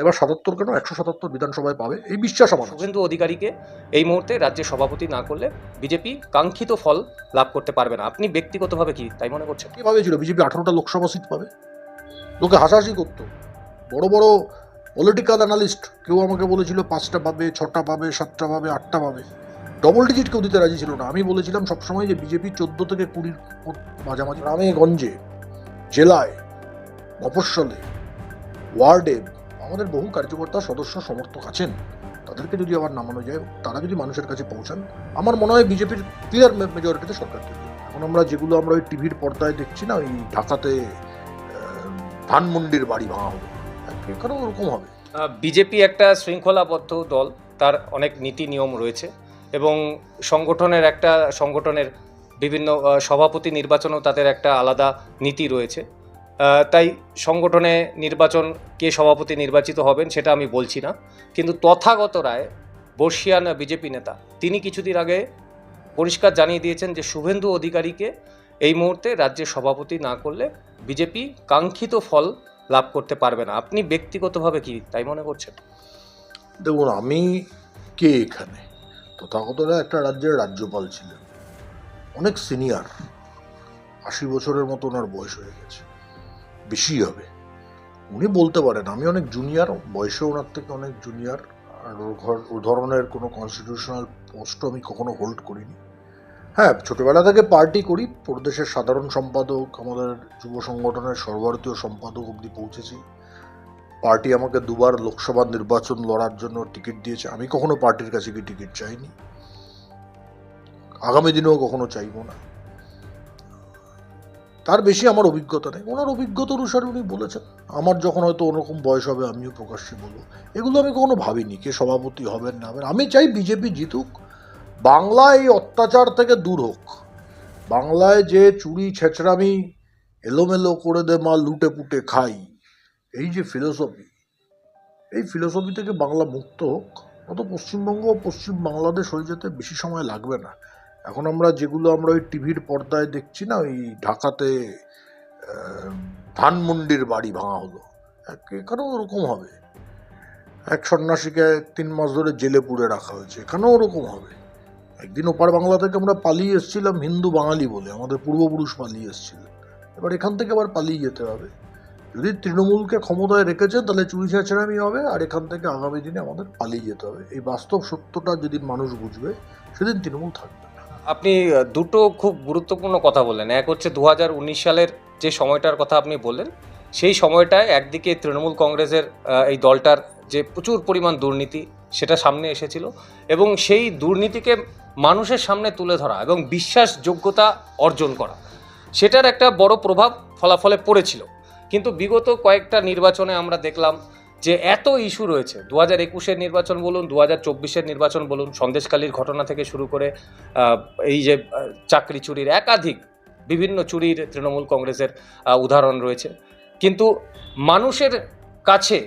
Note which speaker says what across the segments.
Speaker 1: এবার সাতাত্তর কেন? একশো সাতাত্তর বিধানসভায় পাবে। এই বিশ্বাস আমার
Speaker 2: শুভেন্দু অধিকারীকে এই মুহূর্তে রাজ্যের সভাপতি না করলে বিজেপি কাঙ্ক্ষিত ফল লাভ করতে পারবে না। আপনি ব্যক্তিগতভাবে কি তাই মনে করছেন?
Speaker 1: কি ভাবেছিল বিজেপি আঠারোটা লোকসভা সিট পাবে। লোকে হাসাহাসি করতো। বড় বড় পলিটিক্যাল অ্যানালিস্ট কেউ আমাকে বলেছিল পাঁচটা পাবে ছটা পাবে সাতটা পাবে আটটা পাবে। ডবল ডিজিট কেউ দিতে রাজি ছিল না। আমি বলেছিলাম সবসময় যে বিজেপি চোদ্দ থেকে কুড়ির মাঝামাঝি গ্রামে গঞ্জে জেলায় মফস্বলে ওয়ার্ডে আমাদের বহু কার্যকর্তা, সদস্য, সমর্থক আছেন। তাদেরকে যদি আবার নামানো যায়, তারা যদি মানুষের কাছে পৌঁছান, আমার মনে হয় বিজেপির ক্লিয়ার মেজরিটিতে সরকার তৈরি এখন আমরা যেগুলো আমরা ওই টিভির পর্দায় দেখছি না, ওই ঢাকাতে ধানমন্ডির বাড়ি ভাঙা হলো এখানেও ওরকম হবে।
Speaker 2: বিজেপি একটা শৃঙ্খলাবদ্ধ দল, তার অনেক নীতি নিয়ম রয়েছে এবং সংগঠনের একটা, সংগঠনের বিভিন্ন সভাপতি নির্বাচনেও তাদের একটা আলাদা নীতি রয়েছে। তাই সংগঠনে নির্বাচন কে সভাপতি নির্বাচিত হবেন সেটা আমি বলছি না। কিন্তু তথাগত রায় বর্ষিয়ান বিজেপি নেতা, তিনি কিছুদিন আগে পরিষ্কার জানিয়ে দিয়েছেন যে শুভেন্দু অধিকারীকে এই মুহূর্তে রাজ্যের সভাপতি না করলে বিজেপি কাঙ্ক্ষিত ফল লাভ করতে পারবে না। আপনি ব্যক্তিগতভাবে কি তাই মনে করছেন?
Speaker 1: দেখুন, আমি কে এখানে? তথাগতরা একটা রাজ্যের রাজ্যপাল ছিলেন। অনেক সিনিয়র, আশি বছরের মতো ওনার বয়স হয়ে গেছে। বেশি হবে। উনি বলতে পারেন, আমি অনেক জুনিয়র বয়সে ওনার থেকে অনেক জুনিয়র আর ও ধরনের কোনো কনস্টিটিউশনাল পোস্টও আমি কখনো হোল্ড করিনি। হ্যাঁ ছোটবেলা থেকে পার্টি করি, প্রদেশের সাধারণ সম্পাদক, আমাদের যুব সংগঠনের সর্বভারতীয় সম্পাদক অবধি পৌঁছেছি। পার্টি আমাকে দুবার লোকসভা নির্বাচন লড়ার জন্য টিকিট দিয়েছে। আমি কখনো পার্টির কাছে গিয়ে টিকিট চাইনি। আগামী দিনেও কখনো চাইব না। তার বেশি আমার অভিজ্ঞতা নেই। ওনার অভিজ্ঞতা অনুসারে উনি বলেছেন, আমার যখন হয়তো ওরকম বয়স হবে, আমিও প্রকাশ্যে বলব। এগুলো আমি কখনো ভাবিনি কে সভাপতি হবেন না হবেন। আমি চাই বিজেপি জিতুক। বাংলা এই অত্যাচার থেকে দূর হোক। বাংলায় যে চুরি, ছেঁচড়ামি, এলোমেলো করে দে মা, লুটে পুটে খাই, এই যে ফিলোসফি এই ফিলোসফি থেকে বাংলা মুক্ত হোক। অত পশ্চিমবঙ্গ ও পশ্চিম বাংলাদেশ হয়ে যেতে বেশি সময় লাগবে না। এখন আমরা যেগুলো আমরা ওই টিভির পর্দায় দেখছি না, ওই ঢাকাতে ধানমন্ডির বাড়ি ভাঙা হলো। এখানেও ওরকম হবে। এক সন্ন্যাসীকে তিন মাস ধরে জেলে পুড়ে রাখা হয়েছে, এখানেও ওরকম হবে। একদিন ওপার বাংলা থেকে আমরা পালিয়ে এসেছিলাম হিন্দু বাঙালি বলে, আমাদের পূর্বপুরুষ পালিয়ে এসেছিলেন এবার এখান থেকে আবার পালিয়ে যেতে হবে। যদি তৃণমূলকে ক্ষমতায় রেখেছে, তাহলে চুরি ছেঁচড়ামি হবে, আর এখান থেকে আগামী দিনে আমাদের পালিয়ে যেতে হবে। এই বাস্তব সত্যটা যেদিন মানুষ বুঝবে, সেদিন তৃণমূল থাকবে।
Speaker 2: আপনি দুটো খুব গুরুত্বপূর্ণ কথা বললেন। এক হচ্ছে দু হাজার উনিশ সালের যে সময়টার কথা আপনি বললেন, সেই সময়টায় একদিকে তৃণমূল কংগ্রেসের এই দলটার যে প্রচুর পরিমাণ দুর্নীতি, সেটা সামনে এসেছিল এবং সেই দুর্নীতিকে মানুষের সামনে তুলে ধরা এবং বিশ্বাসযোগ্যতা অর্জন করা, সেটার একটা বড় প্রভাব ফলাফলে পড়েছিল। কিন্তু বিগত কয়েকটা নির্বাচনে আমরা দেখলাম যে এত ইস্যু রয়েছে দু হাজার একুশের নির্বাচন বলুন দু হাজার চব্বিশের নির্বাচন বলুন সন্দেশকালীর ঘটনা থেকে শুরু করে এই যে চাকরি চুরির একাধিক বিভিন্ন চুরির তৃণমূল কংগ্রেসের উদাহরণ রয়েছে। কিন্তু মানুষের কাছে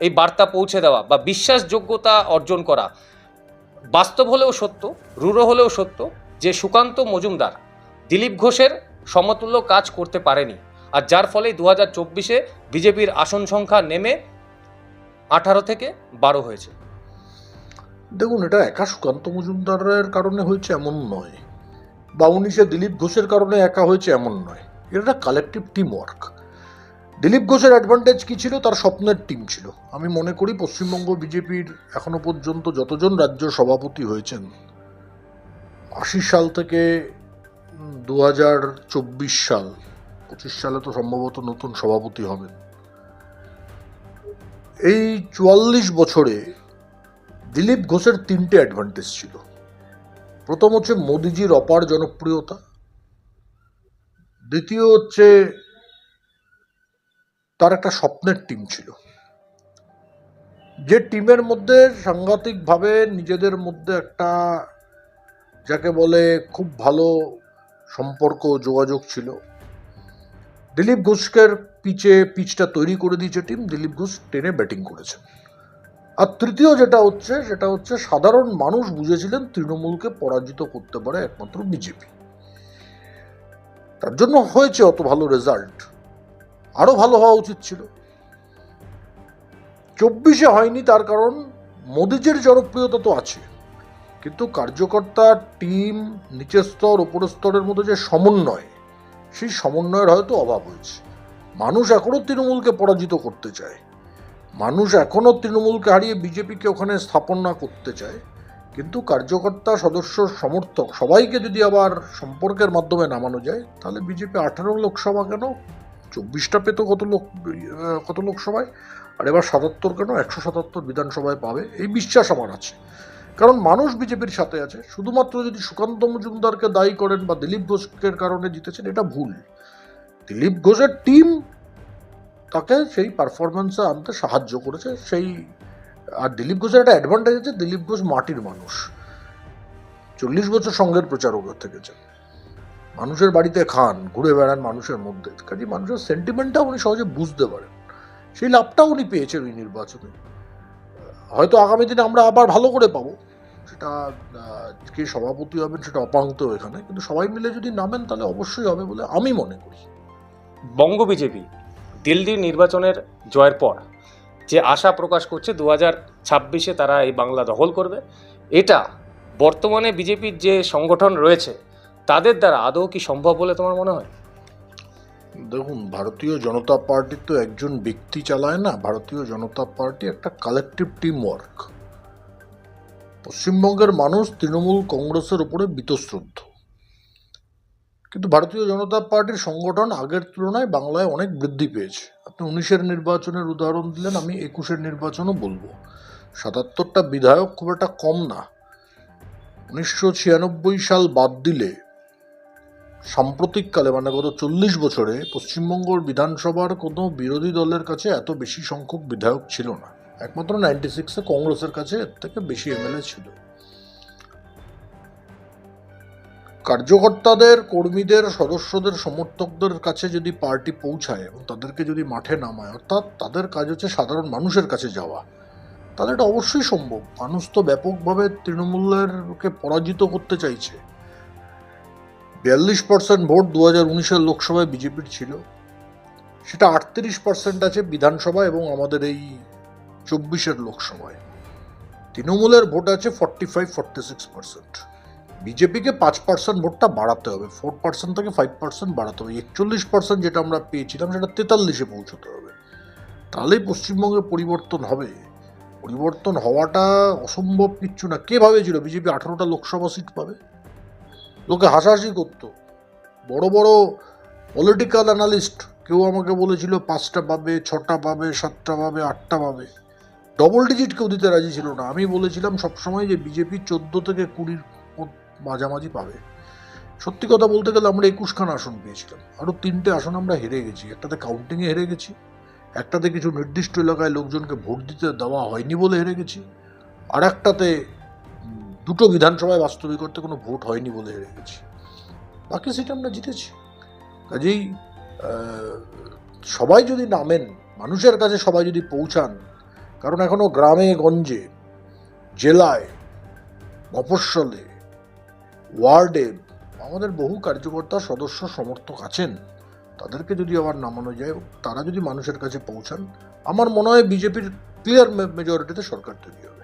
Speaker 2: এই বার্তা পৌঁছে দেওয়া বা বিশ্বাসযোগ্যতা অর্জন করা বাস্তব হলেও সত্য, রূঢ় হলেও সত্য যে সুকান্ত মজুমদার দিলীপ ঘোষের সমতুল্য কাজ করতে পারেনি। আর যার ফলে দু হাজার চব্বিশে বিজেপির আসন সংখ্যা নেমে আঠারো থেকে বারো হয়েছে।
Speaker 1: দেখুন, এটা একা সুকান্ত মজুমদারের কারণে হয়েছে এমন নয়। বা উনিশে দিলীপ ঘোষের কারণে একা হয়েছে এমন নয়। এটা একটা কালেকটিভ টিম ওয়ার্ক দিলীপ ঘোষের অ্যাডভান্টেজ কী ছিল? তার স্বপ্নের টিম ছিল। আমি মনে করি পশ্চিমবঙ্গ বিজেপির এখনও পর্যন্ত যতজন রাজ্য সভাপতি হয়েছেন, আশি সাল থেকে দু হাজার চব্বিশ সাল, পঁচিশ সালে তো সম্ভবত নতুন সভাপতি হবেন। এই চুয়াল্লিশ বছরে দিলীপ ঘোষের তিনটে অ্যাডভান্টেজ ছিল। প্রথম হচ্ছে মোদিজির অপার জনপ্রিয়তা। দ্বিতীয় হচ্ছে তার একটা স্বপ্নের টিম ছিল। যে টিমের মধ্যে সাংঘাতিকভাবে নিজেদের মধ্যে একটা, যাকে বলে খুব ভালো সম্পর্ক যোগাযোগ ছিল। দিলীপ ঘোষকের পিচে পিচটা তৈরি করে দিয়েছে টিম। দিলীপ ঘোষ টেনে ব্যাটিং করেছে। আর তৃতীয় যেটা হচ্ছে, সেটা হচ্ছে সাধারণ মানুষ বুঝেছিলেন তৃণমূলকে পরাজিত করতে পারে একমাত্র বিজেপি। তার জন্য হয়েছে অত ভালো রেজাল্ট আরও ভালো হওয়া উচিত ছিল। চব্বিশে হয়নি তার কারণ মোদিজির জনপ্রিয়তা তো আছে। কিন্তু কার্যকর্তা, টিম, নিচের স্তর, উপরের স্তরের মধ্যে যে সমন্বয় সেই সমন্বয়ের হয়তো অভাব হয়েছে। মানুষ এখনও তৃণমূলকে পরাজিত করতে চায়। মানুষ এখনও তৃণমূলকে হারিয়ে বিজেপিকে ওখানে স্থাপন না করতে চায়। কিন্তু কার্যকর্তা, সদস্য, সমর্থক সবাইকে যদি আবার সম্পর্কের মাধ্যমে নামানো যায়, তাহলে বিজেপি আঠারো লোকসভা কেন? চব্বিশটা পেত কত লোক কত লোকসভায়? আর এবার সাতাত্তর কেন? একশো সাতাত্তর বিধানসভায় পাবে? এই বিশ্বাস আমার আছে। কারণ মানুষ বিজেপির সাথে আছে, শুধুমাত্র যদি সুকান্ত মজুমদারকে দায়ী করেন বা দিলীপ ঘোষের কারণে জিতেছেন, এটা ভুল। দিলীপ ঘোষের টিম তাকে সেই পারফরমেন্সে আনতে সাহায্য করেছে, সেই, আর দিলীপ ঘোষের একটা অ্যাডভান্টেজ আছে, দিলীপ ঘোষ মাটির মানুষ। চল্লিশ বছর সঙ্গের প্রচারক থেকেছেন মানুষের বাড়িতে খান, ঘুরে বেড়ান মানুষের মধ্যে। কাজে মানুষের সেন্টিমেন্টটা উনি সহজে বুঝতে পারেন। সেই লাভটা উনি পেয়েছেন ওই নির্বাচনে। হয়তো আগামী দিনে আমরা আবার ভালো করে পাবো। সেটা কে সভাপতি হবেন সেটা অপাঙ্ক্ত এখানে, কিন্তু সবাই মিলে যদি নামেন তাহলে অবশ্যই হবে বলে আমি মনে করি।
Speaker 2: বঙ্গ বিজেপি দিল্লির নির্বাচনের জয়ের পর যে আশা প্রকাশ করছে দু হাজার ছাব্বিশে তারা এই বাংলা দখল করবে। এটা বর্তমানে বিজেপির যে সংগঠন রয়েছে, তাদের দ্বারা আদৌ কি সম্ভব বলে তোমার মনে হয়?
Speaker 1: দেখুন, ভারতীয় জনতা পার্টি তো একজন ব্যক্তি চালায় না। ভারতীয় জনতা পার্টি একটা কালেকটিভ টিম ওয়ার্ক পশ্চিমবঙ্গের মানুষ তৃণমূল কংগ্রেসের উপরে বীতশ্রদ্ধ। কিন্তু ভারতীয় জনতা পার্টির সংগঠন আগের তুলনায় বাংলায় অনেক বৃদ্ধি পেয়েছে। আপনি উনিশের নির্বাচনের উদাহরণ দিলেন, আমি একুশের নির্বাচনও বলব। সাতাত্তরটা বিধায়ক খুব একটা কম না। উনিশশো ছিয়ানব্বই সাল বাদ দিলে সাম্প্রতিককালে মানে গত চল্লিশ বছরে পশ্চিমবঙ্গ বিধানসভার কোনো বিরোধী দলের কাছে এত বেশি সংখ্যক বিধায়ক ছিল না। একমাত্র নাইনটি সিক্সে কংগ্রেসের কাছে এর থেকে বেশি এমএলএ ছিল। কার্যকর্তাদের, কর্মীদের, সদস্যদের, সমর্থকদের কাছে যদি পার্টি পৌঁছায় এবং তাদেরকে যদি মাঠে নামায়, অর্থাৎ তাদের কাজ হচ্ছে সাধারণ মানুষের কাছে যাওয়া, তাহলে এটা অবশ্যই সম্ভব। মানুষ তো ব্যাপকভাবে তৃণমূলেরকে পরাজিত করতে চাইছে। বিয়াল্লিশ পার্সেন্ট ভোট দু হাজার উনিশের লোকসভায় বিজেপির ছিল। সেটা আটত্রিশ পার্সেন্ট আছে বিধানসভা এবং আমাদের এই চব্বিশের লোকসভায়। তৃণমূলের ভোট আছে forty five forty six percent বিজেপিকে পাঁচ পার্সেন্ট ভোটটা বাড়াতে হবে ফোর পার্সেন্ট থেকে ফাইভ পার্সেন্ট বাড়াতে হবে। একচল্লিশ পার্সেন্ট যেটা আমরা পেয়েছিলাম সেটা তেতাল্লিশে পৌঁছতে হবে। তাহলেই পশ্চিমবঙ্গে পরিবর্তন হবে। পরিবর্তন হওয়াটা অসম্ভব কিচ্ছু না। কে ভাবেছিল? বিজেপি আঠারোটা লোকসভা সিট পাবে? লোকে হাসাহাসি করতো। বড় বড় পলিটিক্যাল অ্যানালিস্ট কেউ আমাকে বলেছিল, পাঁচটা পাবে, ছটা পাবে, সাতটা পাবে, আটটা পাবে। ডবল ডিজিট কেউ দিতে রাজি ছিল না। আমি বলেছিলাম, সবসময় যে বিজেপি চোদ্দ থেকে কুড়ির মাঝামাঝি পাবে। সত্যি কথা বলতে গেলে আমরা একুশখানা আসন পেয়েছিলাম। আরও তিনটে আসন আমরা হেরে গেছি। একটাতে কাউন্টিংয়ে হেরে গেছি। একটাতে কিছু নির্দিষ্ট এলাকায় লোকজনকে ভোট দিতে দেওয়া হয়নি বলে হেরে গেছি। আর একটাতে দুটো বিধানসভায় বাস্তবিক করতে কোনো ভোট হয়নি বলে হেরে গেছি। বাকি সিট আমরা জিতেছি। কাজেই সবাই যদি নামেন, মানুষের কাছে সবাই যদি পৌঁছান, কারণ এখনও গ্রামে, গঞ্জে, জেলায়, মফস্বলে, ওয়ার্ডে আমাদের বহু কার্যকর্তা, সদস্য, সমর্থক আছেন। তাদেরকে যদি আবার নামানো যায়, তারা যদি মানুষের কাছে পৌঁছান, আমার মনে হয় বিজেপির ক্লিয়ার মেজরিটিতে সরকার তৈরি হবে।